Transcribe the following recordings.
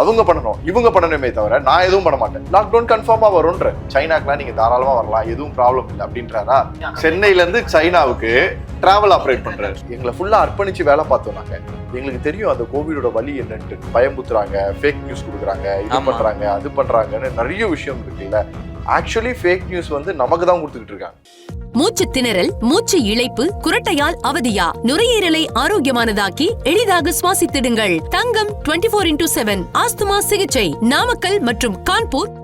அவங்க பண்ணணும் இவங்க பண்ணணுமே தவிர நான் எதுவும் பண்ண மாட்டேன். லாக்டவுன் கன்ஃபார்மா வரும்ன்ற. சைனாக்குலாம் நீங்க தாராளமா வரலாம் எதுவும் ப்ராப்ளம் இல்லை அப்படின்றாரா? சென்னையில இருந்து சைனாவுக்கு டிராவல் ஆப்ரேட் பண்றாரு. எங்களை ஃபுல்லா அர்ப்பணிச்சு வேலை பார்த்தோம் நாங்க. எங்களுக்கு தெரியும் அந்த கோவிடோட வலி என்னன்ட்டு. பயமுத்துறாங்க ஃபேக் நியூஸ் கொடுக்குறாங்க இது. பண்றாங்க அது பண்றாங்கன்னு நிறைய விஷயம் இருக்குல்ல. ஆக்சுவலி ஃபேக் நியூஸ் வந்து நமக்கு தான் கொடுத்துக்கிட்டு இருக்காங்க. மூச்சு திணறல் மூச்சு இழைப்பு குரட்டையால் அவதியா? நுரையீரலை ஆரோக்கியமானதாக்கி எளிதாக சுவாசித்திடுங்கள். Thangam 24 four into seven asthma சிகிச்சை. நாமக்கல் மற்றும் கான்பூர்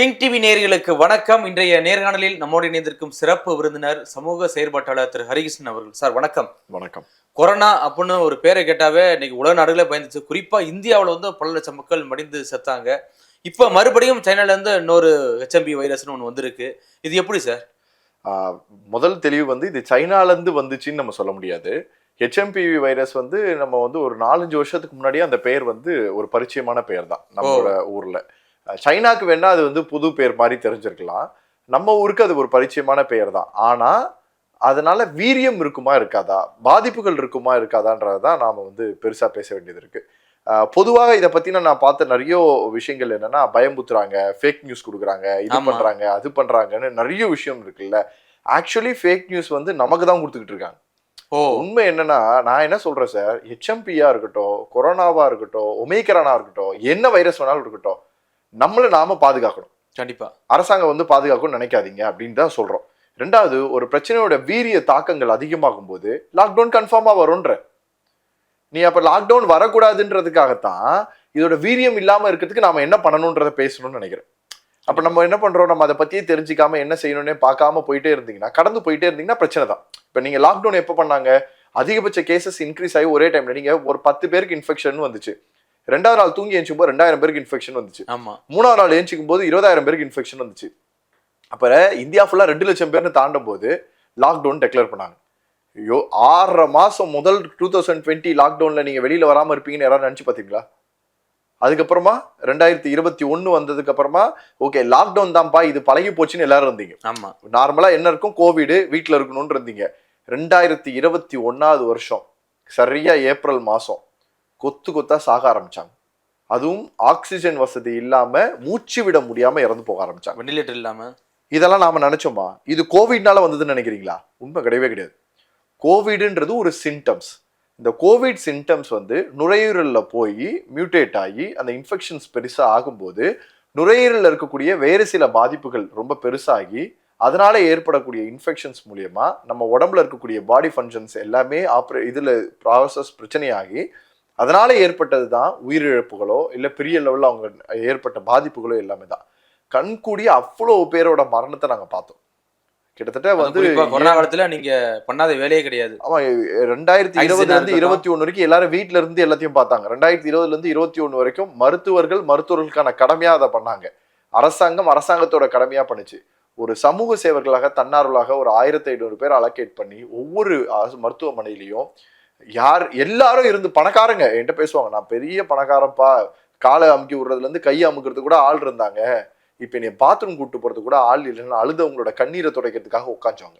கிங் டிவி நேயர்களுக்கு வணக்கம். இன்றைய நேர்காணலில் நம்மோடு இணைந்திருக்கும் சிறப்பு விருந்தினர் சமூக செயற்பாட்டாளர் திரு ஹரிகிருஷ்ணன் அவர்கள். சார் வணக்கம். வணக்கம். கொரோனா அப்படின்னு ஒரு பேரை கேட்டாவே இன்னைக்கு உலக நாடுகளே பயந்துச்சு. குறிப்பா இந்தியாவுல வந்து பல லட்சம் மக்கள் மடிந்து செத்தாங்க. இப்ப மறுபடியும் சைனால இருந்து இன்னொரு ஹெச்எம்பி வைரஸ்னு ஒன்று வந்திருக்கு. இது எப்படி சார்? முதல் தெளிவு வந்து இது சைனால இருந்து வந்துச்சுன்னு நம்ம சொல்ல முடியாது. ஹெச்எம்பிவி வைரஸ் வந்து நம்ம வந்து ஒரு நாலஞ்சு வருஷத்துக்கு முன்னாடியே அந்த பெயர் வந்து ஒரு பரிச்சயமான பெயர் தான் நம்மளோட ஊர்ல. சைனாக்கு வேணா அது வந்து புது பெயர் மாதிரி தெரிஞ்சிருக்கலாம். நம்ம ஊருக்கு அது ஒரு பரிச்சயமான பெயர் தான் ஆனா அதனால வீரியம் இருக்குமா இருக்காதா? பாதிப்புகள் இருக்குமா இருக்காதான்றது தான் நாம வந்து பெருசா பேச வேண்டியது இருக்கு. அஹ் பொதுவாக இதை பத்தின நான் பார்த்த நிறைய விஷயங்கள் என்னன்னா பயமுத்துறாங்க ஃபேக் நியூஸ் கொடுக்குறாங்க இது ஆமா. பண்றாங்க அது பண்றாங்கன்னு நிறைய விஷயம் இருக்குல்ல. ஆக்சுவலி ஃபேக் நியூஸ் வந்து நமக்கு தான் கொடுத்துக்கிட்டு இருக்காங்க. ஓ. உண்மை என்னன்னா நான் என்ன சொல்றேன் சார்? ஹெச்எம்பியா இருக்கட்டும் கொரோனாவா இருக்கட்டும் ஒமேக்கரானா இருக்கட்டும் என்ன வைரஸ் வேணாலும் இருக்கட்டும் நம்மளை நாம பாதுகாக்கணும். கண்டிப்பா. அரசாங்கம் வந்து பாதுகாக்கணும்னு நினைக்காதீங்க அப்படின்னு தான் சொல்றோம். ரெண்டாவது ஒரு பிரச்சனையோட வீரிய தாக்கங்கள் அதிகமாகும் போது லாக்டவுன் கன்ஃபார்மா வரும்ன்ற. நீ அப்ப லாக்டவுன் வரக்கூடாதுன்றதுக்காகத்தான் இதோட வீரியம் இல்லாம இருக்கிறதுக்கு நாம என்ன பண்ணணும்ன்றத பேசணும்னு நினைக்கிறேன். அப்ப நம்ம என்ன பண்றோம்? நம்ம அதை பத்தியே தெரிஞ்சுக்காம என்ன செய்யணும்னே பார்க்காம போயிட்டே இருந்தீங்கன்னா கடந்து போயிட்டே இருந்தீங்கன்னா பிரச்சனை தான். இப்ப நீங்க லாக்டவுன் எப்ப பண்ணாங்க? அதிகபட்ச கேசஸ் இன்க்ரீஸ் ஆகி ஒரே டைம்ல நீங்க ஒரு பத்து பேருக்கு இன்ஃபெக்ஷன் வந்துச்சு. ரெண்டாவது நாள் தூங்கி எழுச்சும் போது ரெண்டாயிரம் பேருக்கு இன்ஃபெக்ஷன் வந்துச்சு. ஆமா. மூணாவது நாள் ஏஞ்சிக்கும் போது இருபதாயிரம் பேருக்கு இன்ஃபெக்ஷன் வந்துச்சு. அப்புறம் இந்தியா ஃபுல்லா ரெண்டு லட்சம் பேர்னு தாண்டும் போது லாக்டவுன் டெக்ளேர் பண்ணாங்க. ஐயோ ஆறரை மாசம் முதல் டூ தௌசண்ட் டுவெண்ட்டி லாக்டவுன்ல நீங்க வெளியில வராம இருப்பீங்கன்னு யாராவது நினைச்சு பாத்தீங்களா? அதுக்கப்புறமா ரெண்டாயிரத்தி இருபத்தி ஒன்னு வந்ததுக்கு அப்புறமா ஓகே லாக்டவுன் தான்ப்பா இது பழகி போச்சுன்னு எல்லாரும் இருந்தீங்க. ஆமா. நார்மலா என்ன இருக்கும்? கோவிடு வீட்ல இருக்கணும்னு இருந்தீங்க. ரெண்டாயிரத்தி இருபத்தி ஒன்னாவது வருஷம் சரியா ஏப்ரல் மாசம். கொத்து கொத்தா சாக ஆரம்பிச்சாங்க. அதுவும் ஆக்சிஜன் வசதி இல்லாம மூச்சு விட முடியாம இறந்து போக ஆரம்பிச்சாங்க. வெண்டிலேட்டர் இல்லாம? இதெல்லாம் நாம நினைச்சோமா? இது கோவிட்னால வந்ததுன்னு நினைக்கிறீங்களா? உண்மை கிடையவே கிடையாது. கோவிடுன்றது ஒரு சிம்டம்ஸ் இந்த கோவிட் சிம்டம்ஸ் வந்து நுரையீரல்ல போய் மியூட்டேட் ஆகி அந்த இன்ஃபெக்ஷன்ஸ் பெருசா ஆகும்போது நுரையீரல்ல இருக்கக்கூடிய வேறு சில பாதிப்புகள் ரொம்ப பெருசாகி அதனால ஏற்படக்கூடிய இன்ஃபெக்ஷன்ஸ் மூலியமா நம்ம உடம்புல இருக்கக்கூடிய பாடி ஃபங்க்ஷன்ஸ் எல்லாமே ஆப்ரே இதுல ப்ராசஸ் பிரச்சனையாகி அதனால ஏற்பட்டது தான் உயிரிழப்புகளோ இல்லை பெரிய லெவலில் அவங்க ஏற்பட்ட பாதிப்புகளோ எல்லாமே தான். கண்கூடிய அவ்வளோ பேரோட மரணத்தை நாங்க பார்த்தோம். கிட்டத்தட்ட வந்து கொரோனா காலத்துல நீங்க பண்ணாத வேலையே கிடையாது. ஆமா ரெண்டாயிரத்தி இருபதுல இருந்து. இருபத்தி ஒண்ணு வரைக்கும் எல்லாரும் வீட்ல இருந்து எல்லாத்தையும் பார்த்தாங்க. ரெண்டாயிரத்தி இருபதுல இருந்து இருபத்தி ஒண்ணு வரைக்கும் மருத்துவர்கள் மருத்துவர்களுக்கான கடமையா அதை பண்ணாங்க. அரசாங்கம் அரசாங்கத்தோட கடமையா பண்ணுச்சு. ஒரு சமூக சேவர்களாக தன்னார்வலாக ஒரு ஆயிரத்தி ஐநூறு பேர் அலோகேட் பண்ணி ஒவ்வொரு மருத்துவமனையிலையும் யார் எல்லாரும் இருந்து பணக்காரங்க. என்கிட்ட பேசுவாங்க நான் பெரிய பணக்காரப்பா காலை அமுக்கி விடுறதுல இருந்து கை அமுக்கிறது கூட ஆள் இருந்தாங்க. இப்ப நீ பாத்ரூம் கூட்டு போறது கூட ஆள் இல்லைன்னு அழுதவங்களோட கண்ணீரை துடைக்கிறதுக்காக உட்காந்துவாங்க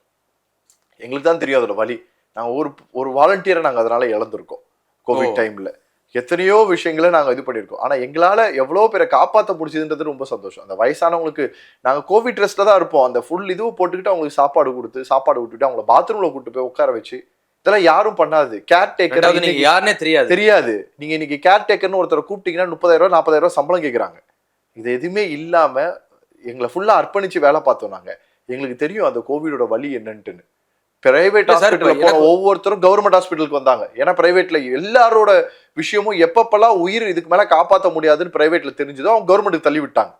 எங்களுக்கு தான் தெரியும் அதோட வலி. நாங்க ஒரு ஒரு வாலண்டியரை நாங்க அதனால இழந்திருக்கோம். கோவிட். டைம்ல எத்தனையோ விஷயங்களை நாங்க இது பண்ணியிருக்கோம். ஆனா எங்களால எவ்வளவு பேரை காப்பாத்த முடிச்சதுன்றது ரொம்ப சந்தோஷம். அந்த வயசானவங்களுக்கு நாங்க கோவிட் ரெஸ்ட்ல தான் இருப்போம். அந்த ஃபுல் இதுவும் போட்டுக்கிட்டு அவங்களுக்கு சாப்பாடு கொடுத்து சாப்பாடு விட்டுட்டு அவங்கள பாத்ரூம்ல கூட்டு போய் உட்கார வச்சு இதெல்லாம் யாரும் பண்ணாது. கேர் ரெண்டாவது நீங்க டேக்கர் யாருன்னே தெரியாது. தெரியாது. நீங்க இன்னைக்கு கேர் டேக்கர்னு ஒருத்தரை கூப்பிட்டீங்கன்னா முப்பதாயிரம் ரூபாய் நாற்பதாயிரம் ரூபாய் சம்பளம் கேக்குறாங்க. இது எதுவுமே இல்லாம எங்களை ஃபுல்லா அர்ப்பணிச்சு வேலை பார்த்தோம் நாங்க. எங்களுக்கு தெரியும் அந்த கோவிடோட வலி என்னன்ட்டுன்னு. பிரைவேட் ஹாஸ்பிட்டல் போன ஒவ்வொருத்தரும் கவர்மெண்ட் ஹாஸ்பிட்டலுக்கு வந்தாங்க. ஏன்னா பிரைவேட்ல எல்லாரோட விஷயமும் எப்பப்பெல்லாம் உயிர் இதுக்கு மேல காப்பாற்ற முடியாதுன்னு பிரைவேட்ல தெரிஞ்சதோ அவங்க கவர்மெண்ட்டுக்கு தள்ளி விட்டாங்க.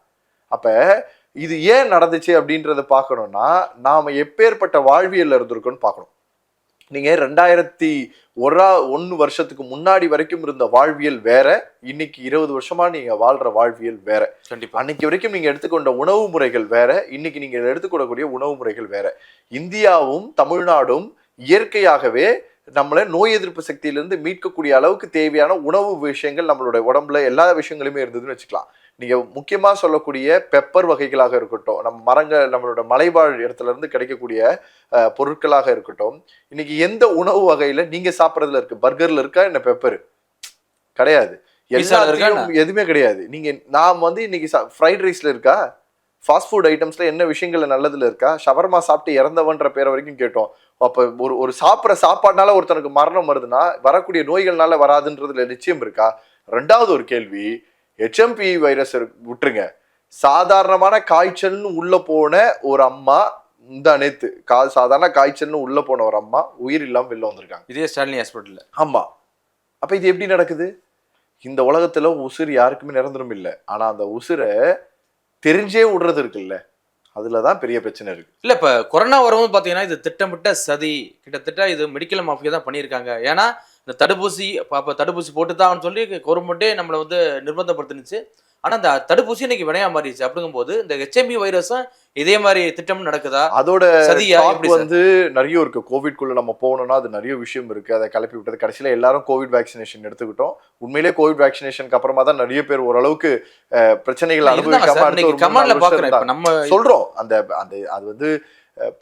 அப்ப இது ஏன் நடந்துச்சு அப்படின்றத பார்க்கணும்னா நாம எப்பேற்பட்ட வாழ்வியல்ல இருந்திருக்கோம்னு பார்க்கணும். நீங்க ரெண்டாயிரத்தி ஒரா ஒன்னு வருஷத்துக்கு முன்னாடி வரைக்கும் இருந்த வாழ்வியல் வேற இன்னைக்கு இருபது வருஷமா நீங்க வாழ்ற வாழ்வியல் வேற. கண்டிப்பா. அன்னைக்கு வரைக்கும் நீங்க எடுத்துக்கொண்ட உணவு முறைகள் வேற இன்னைக்கு நீங்க எடுத்துக்கொள்ளக்கூடிய உணவு முறைகள் வேற. இந்தியாவும் தமிழ்நாடும் இயற்கையாகவே நம்மளை நோய் எதிர்ப்பு சக்தியிலிருந்து மீட்கக்கூடிய அளவுக்கு தேவையான உணவு விஷயங்கள் நம்மளுடைய உடம்புல எல்லா விஷயங்களுமே இருந்ததுன்னு வச்சுக்கலாம். நீங்க முக்கியமா சொல்லக்கூடிய பெப்பர் வகைகளாக இருக்கட்டும் நம்ம மரங்கள் நம்மளோட மலைவாழ் இடத்துல இருந்து கிடைக்கக்கூடிய பொருட்களாக இருக்கட்டும் இன்னைக்கு எந்த உணவு வகையில நீங்க சாப்பிட்றதுல இருக்கு? பர்கர்ல இருக்கா? என்ன பெப்பர்? கிடையாது. எல்லாத்துலயும் எதுவுமே கிடையாது. நீங்க நாம் வந்து இன்னைக்கு ஃப்ரைட் ரைஸ்ல இருக்கா? ஃபாஸ்ட் ஃபுட் ஐட்டம்ஸ்ல என்ன விஷயங்கள்ல நல்லதுல இருக்கா? ஷவர்மா சாப்பிட்டு இறந்தவன்ற பேரை வரைக்கும் கேட்டோம். அப்ப ஒரு ஒரு சாப்பிட்ற சாப்பாடுனால ஒருத்தனுக்கு மரணம் வருதுன்னா வரக்கூடிய நோய்கள்னால வராதுன்றதுல நிச்சயம் இருக்கா? ரெண்டாவது ஒரு கேள்வி ஹெச்எம்பி வைரஸ் விட்டுருங்க. சாதாரணமான காய்ச்சல்னு உள்ள போன ஒரு அம்மா இந்த நேத்து கா சாதாரண காய்ச்சல்னு உள்ள போன ஒரு அம்மா உயிர் இல்லாம வெளில வந்திருக்காங்க. இதே ஸ்டாலினி ஹாஸ்பிட்டல்ல ஆமா. அப்ப இது எப்படி நடக்குது? இந்த உலகத்துல உசுர் யாருக்குமே நிரந்தரம் இல்லை. ஆனா அந்த உசுரை தெரிஞ்சே விடுறது இருக்குல்ல. அதுலதான் பெரிய பிரச்சனை இருக்கு. இல்ல இப்ப கொரோனா வரவும் பாத்தீங்கன்னா இது திட்டமிட்ட சதி கிட்டத்தட்ட இது மெடிக்கல் மாஃபியா தான் பண்ணியிருக்காங்க. ஏன்னா இந்த தடுப்பூசி அப்ப தடுப்பூசி போட்டுதான் சொல்லி கவர்மெண்ட்டே நம்மளை வந்து நிர்பந்தப்படுத்துனுச்சு. ஆனா அந்த தடுப்பூசி இன்னைக்கு வினையா மாறிடுச்சு. அப்படிங்கும்போது இந்த ஹெச்எம்பி வைரஸும் இதே மாதிரி திட்டம் நடக்குதா? அதோட? வந்து நிறைய இருக்கு. கோவிட்குள்ள நம்ம போகணும்னா அது நிறைய விஷயம் இருக்கு. அதை கிளப்பி விட்டது. கடைசியில எல்லாரும் கோவிட் வேக்சினேஷன் எடுத்துக்கிட்டோம். உண்மையிலே கோவிட் வேக்சினேஷனுக்கு அப்புறமா தான் நிறைய பேர் ஓரளவுக்கு பிரச்சனைகள் அனுபவிக்காம. நம்ம சொல்றோம். அந்த அந்த அது வந்து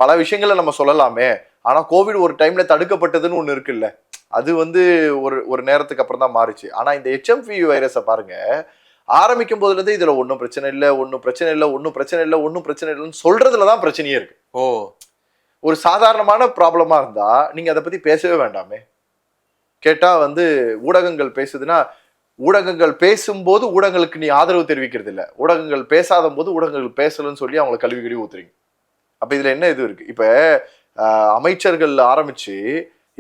பல விஷயங்களை நம்ம சொல்லலாமே. ஆனா கோவிட் ஒரு டைம்ல தடுக்கப்பட்டதுன்னு ஒண்ணு இருக்குல்ல. அது வந்து ஒரு ஒரு நேரத்துக்கு அப்புறம் தான் மாறுச்சு. ஆனா இந்த ஹெச்எம்வி வைரஸை பாருங்க ஆரம்பிக்கும் போதுல இருந்து இதுல ஒன்றும் பிரச்சனை இல்லை ஒன்றும் பிரச்சனை இல்லை ஒன்றும் பிரச்சனை இல்லை ஒன்றும் பிரச்சனை இல்லைன்னு சொல்றதுல தான் பிரச்சனையே இருக்கு. ஓ. ஒரு சாதாரணமான ப்ராப்ளமா இருந்தா நீங்க அதை பத்தி பேசவே வேண்டாமே. கேட்டா வந்து ஊடகங்கள் பேசுதுன்னா ஊடகங்கள் பேசும்போது ஊடகங்களுக்கு நீ ஆதரவு தெரிவிக்கிறது இல்ல. ஊடகங்கள் பேசாத போது ஊடகங்கள் பேசலன்னு சொல்லி அவங்களை கல்வி கழுவி ஊத்துறீங்க. அப்ப இதுல என்ன இது இருக்கு? இப்ப அமைச்சர்கள் ஆரம்பிச்சு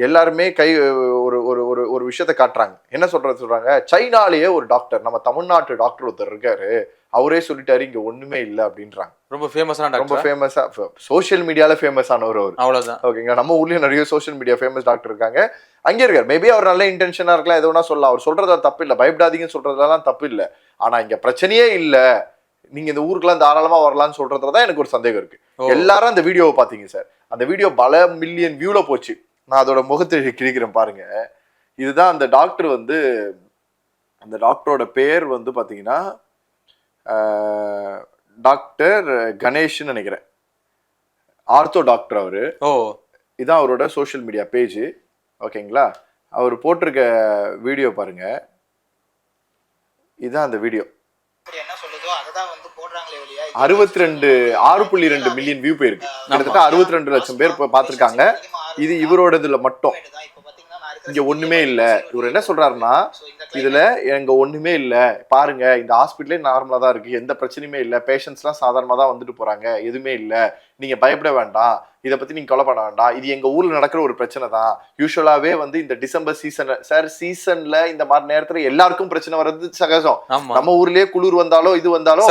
எல்லாருமே கை ஒரு ஒரு ஒரு ஒரு விஷயத்த காட்டுறாங்க. என்ன சொல்றது சொல்றாங்க? சைனாலேயே ஒரு டாக்டர் நம்ம தமிழ்நாட்டு டாக்டர் ஒருத்தர் இருக்காரு. அவரே சொல்லிட்டாரு இங்க ஒண்ணுமே இல்லை அப்படின்றாங்க. ரொம்ப ஃபேமஸான ரொம்ப ஃபேமஸா சோஷியல் மீடியால ஃபேமஸ் ஆனவர் அவர். அவ்வளவுதான். ஓகேங்களா? நம்ம ஊர்லயும் நிறைய சோஷியல் மீடியா ஃபேமஸ் டாக்டர் இருக்காங்க. அங்கே இருக்கார். மேபி அவர் நல்ல இன்டென்ஷனா இருக்கலாம் எது வேணா சொல்லலாம். அவர் சொல்றதுல தப்பு இல்லை. பயப்படாதீங்கன்னு சொல்றதுலாம் தப்பு இல்லை. ஆனா இங்க பிரச்சனையே இல்லை. நீங்க இந்த ஊருக்குலாம் தாராளமா வரலாம்னு சொல்றதுல தான் எனக்கு ஒரு சந்தேகம் இருக்கு. எல்லாரும் அந்த வீடியோவை பாத்தீங்க சார் அந்த வீடியோ பல மில்லியன் வியூல போச்சு. நான் அதோட முகத்தை கிழிக்கிறேன் பாருங்க. இதுதான் அந்த டாக்டர் வந்து அந்த டாக்டரோட பேர் வந்து பாத்தீங்கன்னா ஆஹ், டாக்டர் கணேஷ்னு நினைக்கிறேன். ஆர்த்தோ டாக்டர் அவரு. ஓ. இதான் அவரோட சோஷியல் மீடியா பேஜ் ஓகேங்களா? அவர் போட்டிருக்க வீடியோ பாருங்க. இதுதான் அந்த வீடியோ அறுபத்தி ரெண்டு ஆறு புள்ளி ரெண்டு மில்லியன் வியூ போயிருக்கு. கிட்டத்தட்ட அறுபத்தி ரெண்டு லட்சம் பேர் இப்ப பார்த்திருக்காங்க. இது இவரோடதுல மட்டும். இங்க ஒண்ணுமே இல்ல. இவர் என்ன சொல்றாருன்னா இதுல எங்க ஒண்ணுமே இல்ல. பாருங்க இந்த ஹாஸ்பிட்டலே நார்மலா தான் இருக்கு. எந்த பிரச்சனையுமே இல்ல. பேஷண்ட்ஸ்லாம் சாதாரணமா தான் வந்துட்டு போறாங்க. எதுவுமே இல்ல. நீங்க பயப்பட வேண்டாம். இதை பத்தி நீங்க கவலை பண்ண வேண்டாம். இது எங்க ஊர்ல நடக்கிற ஒரு பிரச்சனை தான். யூஸ்வலாவே வந்து இந்த டிசம்பர் சீசன்ல சார் சீசன்ல இந்த மாதிரி நேரத்துல எல்லாருக்கும் பிரச்சனை வர்றது சகஜம். நம்ம ஊர்லயே குளிர் வந்தாலோ இது வந்தாலோ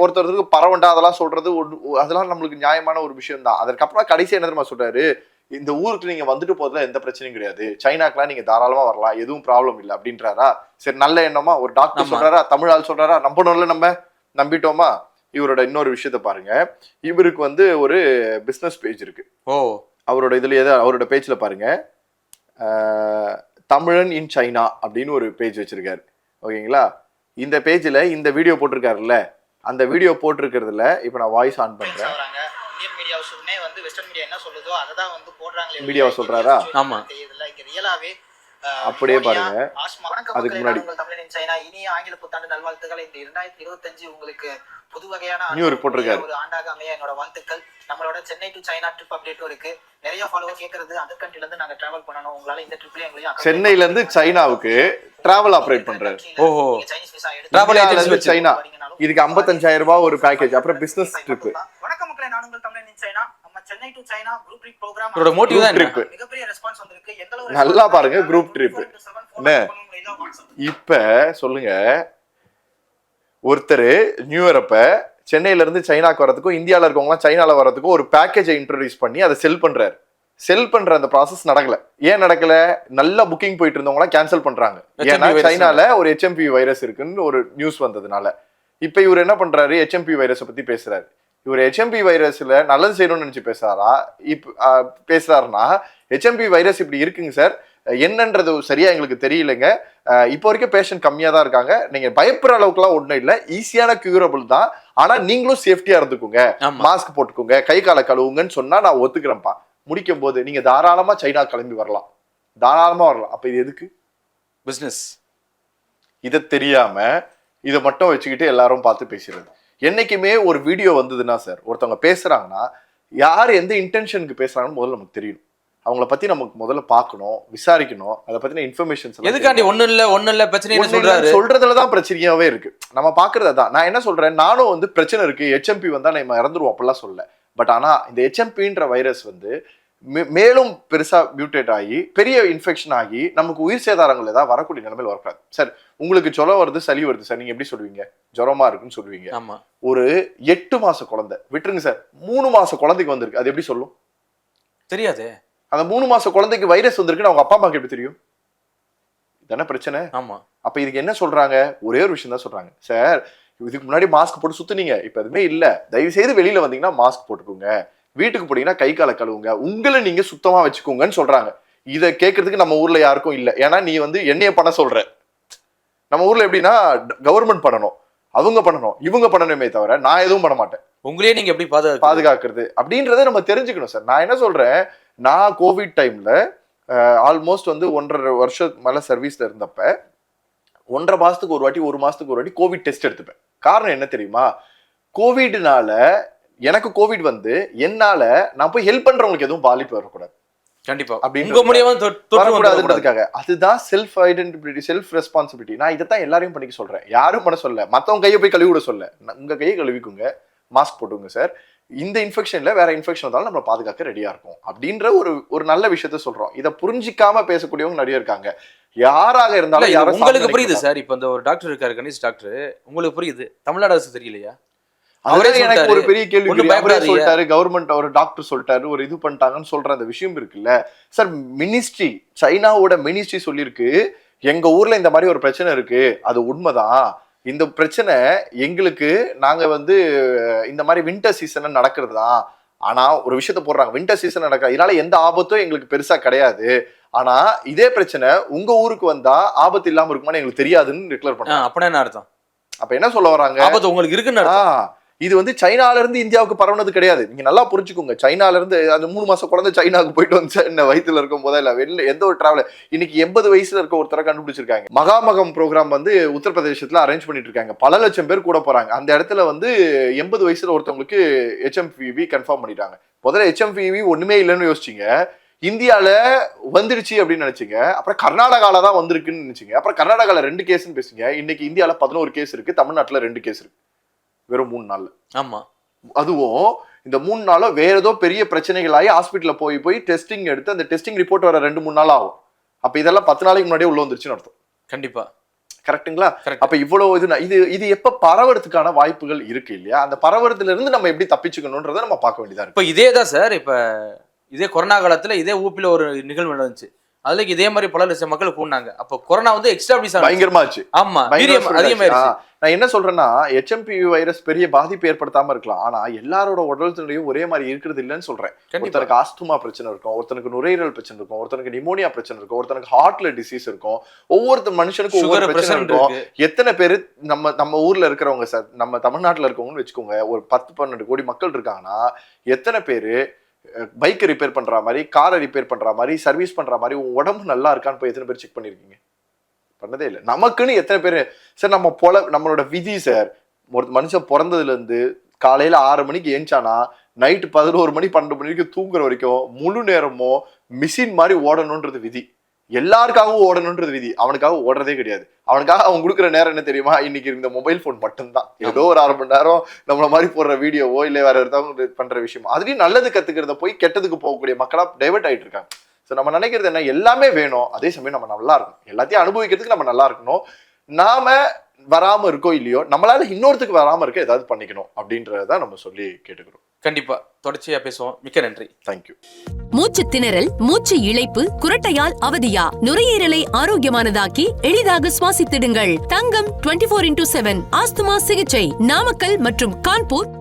ஒருத்தருக்கு பரவண்டா அதெல்லாம் சொல்றது ஒண்ணு- அதெல்லாம் நம்மளுக்கு நியாயமான ஒரு விஷயம் தான் அதற்கப்புறம் கடைசி என்ன தெரியுமா சொல்றாரு? இந்த ஊருக்கு நீங்க வந்துட்டு போறதுல எந்த பிரச்சனையும் கிடையாது. சைனாக்கெல்லாம் நீங்க தாராளமா வரலாம். எதுவும் ப்ராப்ளம் இல்லை அப்படின்றாரா? சரி நல்ல எண்ணமா ஒரு டாக்டர். சொல்றாரா? தமிழ் ஆள் சொல்றாரா? நம்பணும்ல நம்ம? நம்பிட்டோமா? இவரோட இன்னொரு விஷயத்த பாருங்க. இவருக்கு வந்து ஒரு பிசினஸ் பேஜ் இருக்கு. ஓ. அவரோட இதுல எது அவரோட பேஜ்ல பாருங்க. தமிழன் இன் சைனா அப்படின்னு ஒரு பேஜ் வச்சிருக்காரு. ஓகேங்களா? இந்த பேஜ்ல இந்த வீடியோ போட்டிருக்காருல்ல. அந்த வீடியோ போட்டிருக்கிறதுல இப்போ நான் வாய்ஸ் ஆன் பண்றேன் இந்தியன் மீடியா ஹவுஸுமே வந்து வெஸ்டர்ன் மீடியா என்ன சொல்லுதோ அததான் வந்து போடுறாங்களே மீடியாவை சொல்றாரா? ஆமா. ரியலாவே அப்படியே பாருங்க. அதுக்கு முன்னாடி. தமிழனின் சைனா இனிய ஆங்கில புத்தாண்டு நல்வாழ்த்துக்கள் இந்த இரண்டாயிரத்தி இருபத்தஞ்சு உங்களுக்கு புது வகையான New York போட்டிருக்காரு. ஒரு ஆண்டாக அமைய என்னோட வாழ்த்துக்கள் நம்மளோட சென்னை டு சைனா ட்ரிப் அப்டேட்டும் இருக்கு நிறைய ஃபாலோவர் கேட்கறது அதர் கண்ட்ரில இருந்து நாங்க டிராவல் பண்ணணும் உங்களால இந்த ட்ரிப்லயும் எங்களையும் சென்னையில இருந்து சைனாவுக்கு டிராவல் ஆப்ரேட் பண்றாரு ஓஹோ. Chinese visa எடுத்து இருந்து வச்சு. சைனா இதுக்கு 55000 ரூபாய் ஒரு பேக்கேஜ் அப்புறம் பிசினஸ் ட்ரிப் வணக்கம் மக்களே நான் உங்கள் தமிழனின் China Chennai to China group trip program இதோட motive தான் என்ன? மிகப்பெரிய ரெஸ்பான்ஸ் வந்திருக்கு. எந்த அளவு நல்லா பாருங்க, group trip. என்ன? இப்ப சொல்லுங்க ஒருத்தர் நியூ இயர் அப்ப சென்னையில இருந்து சைனாக்கு வரதுக்கும் இந்தியால இருக்கவங்கலாம் சைனால வரதுக்கும் ஒரு பேக்கேஜை இன்ட்ரடியூஸ் பண்ணி அதை செல் பண்றாரு. செல் பண்ற அந்த ப்ராசஸ் நடக்கல. ஏன் நடக்கல? நல்லா புக்கிங் போயிட்டு இருந்தவங்களாம் கேன்சல் பண்றாங்க. ஏன்னா சைனால ஒரு ஹெச்எம்பி வைரஸ் இருக்குன்னு ஒரு நியூஸ் வந்ததுனால. இப்ப இவர் என்ன பண்றாரு? ஹெச்எம்பி வைரஸை பத்தி பேசுறாரு. இவர் ஹெச்எம்பி வைரஸ்ல நல்லது செய்யணும்னு நினைச்சு பேசுறாரா? இப்ப ஆஹ், பேசுறாருன்னா ஹெச்எம்பி வைரஸ் இப்படி இருக்குங்க சார். என்னன்றது சரியா எங்களுக்கு தெரியலைங்க. இப்போ வரைக்கும் பேஷண்ட் கம்மியா தான் இருக்காங்க. நீங்க பயப்படுற அளவுக்குலாம் ஒன்றும் இல்லை. ஈஸியான கியூரபிள் தான். ஆனா நீங்களும் சேஃப்டியா இருந்துக்குங்க. மாஸ்க் போட்டுக்கோங்க. கை காலை கழுவுங்கன்னு சொன்னா நான் ஒத்துக்கிறேன்ப்பா. முடிக்கும் போது நீங்க தாராளமா சைனா கிளம்பி வரலாம். தாராளமா வரலாம். அப்ப இது எதுக்கு? பிசினஸ் இதை தெரியாம இதை மட்டும் வச்சுக்கிட்டு எல்லாரும் பார்த்து பேசுறது என்னைக்குமே ஒரு வீடியோ வந்ததுன்னா சார் ஒருத்தவங்க பேசுறாங்கன்னா யார் எந்த இன்டென்ஷனுக்கு பேசுறாங்கன்னு முதல்ல நமக்கு தெரியணும். அவங்கள பத்தி நமக்கு முதல்ல பார்க்கணும் விசாரிக்கணும் அதை பத்தின இன்ஃபர்மேஷன்ஸ் எதுக்காண்டி ஒண்ணு இல்ல ஒண்ணு இல்ல பிரச்சனை சொல்றாரு? சொல்றதுலதான் பிரச்சனையாவே இருக்கு. நம்ம பாக்குறது நான் என்ன சொல்றேன் நானும் வந்து பிரச்சனை இருக்கு ஹெச்எம்பி வந்தா நம்ம இறந்துருவோம் அப்படிலாம் சொல்ல பட் ஆனா இந்த ஹெச்எம்பின்ற வைரஸ் வந்து மேலும் பெருசா மியூட்டேட் ஆகி பெரிய இன்ஃபெக்ஷன் ஆகி நமக்கு உயிர் சேதாரங்கள் ஏதாவது வரக்கூடிய நிலைமையில் வரக்கூடாது. சார் உங்களுக்கு ஜுரம் வருது சளி வருது சார் நீங்க எப்படி சொல்லுவீங்க? ஜுரமா இருக்குன்னு சொல்லுவீங்க. ஆமா. ஒரு எட்டு மாச குழந்தை. விட்டுருங்க சார் மூணு மாச குழந்தைக்கு வந்திருக்கு. அது எப்படி சொல்லும்? தெரியாதே. அந்த மூணு மாச குழந்தைக்கு வைரஸ் வந்திருக்குன்னு அவங்க அப்பா அம்மாக்கு எப்படி தெரியும்? இதானே பிரச்சனை? ஆமா. அப்ப இதுக்கு என்ன சொல்றாங்க? ஒரே ஒரு விஷயம் தான் சொல்றாங்க. சார் இதுக்கு முன்னாடி மாஸ்க் போட்டு சுத்துனீங்க. இப்ப எதுவுமே இல்ல. தயவு செய்து வெளியில வந்தீங்கன்னா மாஸ்க் போட்டுக்கோங்க. வீட்டுக்கு போனீங்கன்னா கை காலை கழுவுங்க. உங்களை நீங்க சுத்தமா வச்சுக்கோங்கன்னு சொல்றாங்க. இதை கேட்கறதுக்கு நம்ம ஊர்ல யாருக்கும் இல்ல. ஏன்னா நீ வந்து என்னைய பண்ண சொல்ற. நம்ம ஊர்ல எப்படின்னா கவர்மெண்ட் பண்ணணும். அவங்க பண்ணணும். இவங்க பண்ணணுமே தவிர நான் எதுவும் பண்ண மாட்டேன். உங்களே நீங்க எப்படி பாதுகாக்க பாதுகாக்கிறது. அப்படின்றத நம்ம தெரிஞ்சுக்கணும் சார். நான் என்ன சொல்றேன்? நான் கோவிட் டைம்ல ஆல்மோஸ்ட் வந்து ஒன்றரை வருஷம் மேல சர்வீஸ்ல இருந்தப்ப ஒன்றரை மாசத்துக்கு ஒரு வாட்டி ஒரு மாசத்துக்கு ஒரு வாட்டி கோவிட் டெஸ்ட் எடுத்துப்பேன். காரணம் என்ன தெரியுமா? கோவிட்னால எனக்கு கோவிட் வந்து என்னால நான் போய் ஹெல்ப் பண்றவங்களுக்கு எதுவும் பாதிப்பு வரக்கூடாது. கண்டிப்பா. அப்படின்றது உங்க மூலியமா. வரக்கூடாதுன்றதுக்காக. அதுதான் செல்ஃப் ஐடென்டிபிலிட்டி செல்ஃப் ரெஸ்பான்சிபிலிட்டி நான் இதைத்தான் எல்லாரையும் பண்ணிக்க சொல்றேன். யாரும் பண்ண சொல்ல மத்தவங்க கையை போய் கழுவி விட சொல்ல உங்க கையை கழுவிக்குங்க. மாஸ்க் போட்டுங்க சார் இந்த இன்ஃபெக்ஷன்ல வேற இன்ஃபெக்ஷன் வந்தாலும் நம்மளை பாதுகாக்க ரெடியா இருக்கும். அப்படின்ற ஒரு ஒரு நல்ல விஷயத்த சொல்றோம். இதை புரிஞ்சிக்காம பேசக்கூடியவங்க நிறைய இருக்காங்க. யாராக இருந்தாலும் இது உங்களுக்கு புரியுது சார் இப்ப இந்த ஒரு டாக்டர் இருக்காரு கணேஷ் டாக்டர் உங்களுக்கு புரியுது? தமிழ்நாடு அரசு தெரியலையா. அவரே எனக்கு. ஒரு பெரிய கேள்வி அவரே. சொல்லிட்டாரு கவர்மெண்ட் ஒரு டாக்டர் சொல்லிட்டாரு ஒரு இது பண்ணிட்டாங்கன்னு சொல்ற அந்த விஷயம் இருக்குல்ல. சார் மினிஸ்ட்ரி சைனாவோட மினிஸ்ட்ரி சொல்லியிருக்கு. எங்க ஊர்ல இந்த மாதிரி ஒரு பிரச்சனை இருக்கு. அது உண்மைதான். இந்த பிரச்சனை எங்களுக்கு நாங்க வந்து இந்த மாதிரி வின்டர் சீசன் நடக்கிறது தான். ஆனா ஒரு விஷயத்த போடுறாங்க. வின்டர் சீசன் நடக்க இதனால எந்த ஆபத்தும் எங்களுக்கு பெருசா கிடையாது. ஆனா இதே பிரச்சனை உங்க ஊருக்கு வந்தா ஆபத்து இல்லாம இருக்குமான்னு எங்களுக்கு தெரியாதுன்னு டிக்ளேர் பண்ணாங்க அப்படின்னா என்ன அர்த்தம்? அப்ப என்ன சொல்ல வராங்க? ஆபத்து உங்களுக்கு இருக்குன்னு இது வந்து சைனாலேருந்து இந்தியாவுக்கு பரவுனது கிடையாது. நீங்கள் நல்லா புரிஞ்சுக்கோங்க. சைனாலேருந்து அந்த மூணு மாதம் குழந்தை சைனாக்கு போயிட்டு வந்து என்ன வயிற்றுல இருக்கும் போதா இல்லை வெளில எந்த ஒரு ட்ராவலர் இன்னைக்கு எண்பது வயசில் இருக்க ஒருத்தரை கண்டுபிடிச்சிருக்காங்க. மகாமகம் ப்ரோக்ராம் வந்து உத்தரப்பிரதேசத்தில் அரேஞ்ச் பண்ணிட்டு இருக்காங்க. பல லட்சம் பேர் கூட போகிறாங்க அந்த இடத்துல வந்து எண்பது வயசில் ஒருத்தவங்களுக்கு ஹெச்எம்பிவி கன்ஃபார்ம் பண்ணிட்டாங்க. முதல்ல ஹெச்எம்பிவி ஒன்றுமே இல்லைன்னு யோசிச்சீங்க. இந்தியாவில் வந்துடுச்சு அப்படின்னு நினச்சிங்க. அப்புறம் கர்நாடகாவில் தான் வந்திருக்குன்னு நினச்சிங்க. அப்புறம் கர்நாடகாவில் ரெண்டு கேஸ்ன்னு பேசுங்க. இன்னைக்கு இந்தியாவில் பதினோரு கேஸ் இருக்குது தமிழ்நாட்டில் ரெண்டு கேஸ் இருக்குது வெறும் மூணு நாள்ல. ஆமா. அதுவும் இந்த மூணு நாளோ வேற ஏதோ பெரிய பிரச்சனைகள் ஆகி ஹாஸ்பிட்டல்ல போய் போய் டெஸ்டிங் எடுத்து அந்த டெஸ்டிங் ரிப்போர்ட் வர ரெண்டு மூணு நாள் ஆகும். அப்ப இதெல்லாம் பத்து நாளைக்கு முன்னாடியே உள்ள வந்துருச்சுன்னு அர்த்தம். கண்டிப்பா. Correct. அப்ப இவ்வளவு இது இது இது எப்ப பரவறதுக்கான வாய்ப்புகள் இருக்கு இல்லையா? அந்த பரவறதுல இருந்து நம்ம எப்படி தப்பிச்சுக்கணும்ன்றதை நம்ம பார்க்க வேண்டியதா இருக்கு. இப்ப இதே தான் சார் இப்ப இதே கொரோனா காலத்துல இதே ஊப்பில ஒரு நிகழ்வு நடந்துச்சு. அதுல இதே மாதிரி பல லட்சம் மக்கள் கூடினாங்க. அப்ப கொரோனா வந்து எக்ஸ்டாப்ளிஷ் பயங்கரமா ஆச்சு ஆமா. அதிகமாயிருச்சு. நான் என்ன சொல்றேன்னா ஹெச்எம்பி வைரஸ் பெரிய பாதிப்பு ஏற்படுத்தாம இருக்கலாம். ஆனா எல்லாரோட உடல்நிலையும் ஒரே மாதிரி இருக்கிறது இல்லைன்னு சொல்றேன். கண்டிப்பா. ஒருத்தனுக்கு ஆஸ்துமா பிரச்சனை இருக்கும் ஒருத்தனுக்கு நுரையீரல் பிரச்சனை இருக்கும் ஒருத்தனுக்கு நிமோனியா பிரச்சனை இருக்கும் ஒருத்தனுக்கு ஹார்ட்ல டிசீஸ் இருக்கும். ஒவ்வொரு மனுஷனுக்கும் ஒவ்வொரு பிரச்சனை இருக்கும். இருக்கு. எத்தனை பேர் நம்ம நம்ம ஊர்ல இருக்கிறவங்க சார் நம்ம தமிழ்நாட்டுல இருக்கவங்கன்னு வச்சுக்கோங்க ஒரு பத்து பன்னெண்டு கோடி மக்கள் இருக்காங்கன்னா எத்தனை பேரு பைக் ரிப்பேர் பண்ற மாதிரி காரை ரிப்பேர் பண்ற மாதிரி சர்வீஸ் பண்ற மாதிரி உடம்பு நல்லா இருக்கான்னு போய் எத்தனை பேர் செக் பண்ணிருக்கீங்க? பண்ணதே இல்லை. நமக்குன்னு எத்தனை பேர் சார் நம்ம பொல நம்மளோட விதி சார் ஒரு மனுஷன் பிறந்ததுல இருந்து காலையில ஆறு மணிக்கு ஏஞ்சானா நைட்டு பதினோரு மணி பன்னெண்டு மணி வரைக்கும் தூங்குற வரைக்கும் முழு நேரமும் மிஷின் மாதிரி ஓடணுன்றது விதி. எல்லாருக்காகவும் ஓடணுன்றது விதி. அவனுக்காக ஓடுறதே கிடையாது. அவனுக்காக அவன் கொடுக்குற நேரம் என்ன தெரியுமா? இன்னைக்கு இந்த மொபைல் ஃபோன் மட்டும்தான். ஏதோ ஒரு அரை மணி நேரம் நம்மள மாதிரி போடுற வீடியோவோ இல்லை வேற ஒருத்தவங்க பண்ற விஷயம் அதுலயும் நல்லது கத்துக்கிறத போய் கெட்டதுக்கு போகக்கூடிய மக்களா டைவெர்ட் ஆயிட்டு இருக்காங்க. ஸோ நம்ம நினைக்கிறது என்ன? எல்லாமே வேணும். அதே சமயம் நம்ம நல்லா இருக்கணும். எல்லாத்தையும் அனுபவிக்கிறதுக்கு நம்ம நல்லா இருக்கணும். நாம வராம இருக்கோ இல்லையோ நம்மளால இன்னொருத்துக்கு வராம இருக்க ஏதாவது பண்ணிக்கணும் அப்படின்றத நம்ம சொல்லி கேட்டுக்கிறோம். கண்டிப்பா. தொடர்ச்சியா பேசுவோம். மிக்க நன்றி. தேங்க்யூ மூச்சு திணறல் மூச்சு இழைப்பு குரட்டையால் அவதியா? நுரையீரலை ஆரோக்கியமானதாக்கி எளிதாக சுவாசித்திடுங்கள். தங்கம் 24 இன்டூ செவன் ஆஸ்துமா சிகிச்சை. நாமக்கல் மற்றும் கான்பூர்